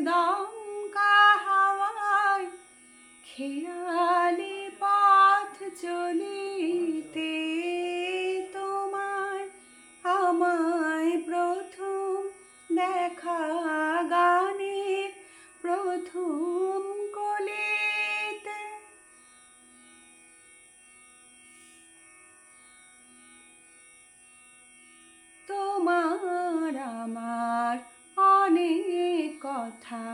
দমকা হাওয়ায় খেয়ালি পথ চলিতে তোমায় আমায় প্রথম দেখা গানে প্রথম কথা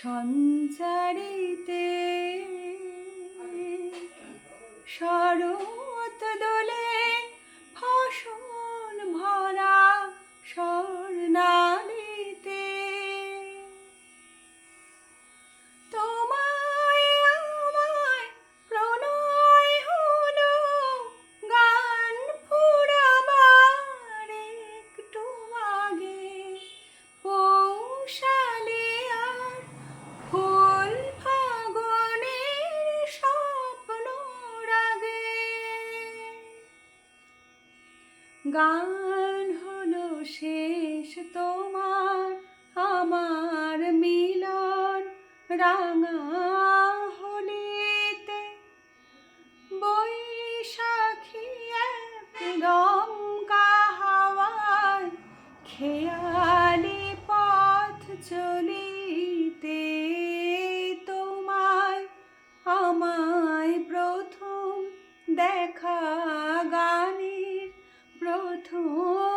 সঞ্চারিতে। সরত দোলে গান হলো শেষ তোমার, আমার মিলন রাঙা হলিতে। বৈশাখী এক হাওয়ায় খেয়ালি পথ চলিতে তোমায়, আমায় প্রথম দেখা গানের প্রথম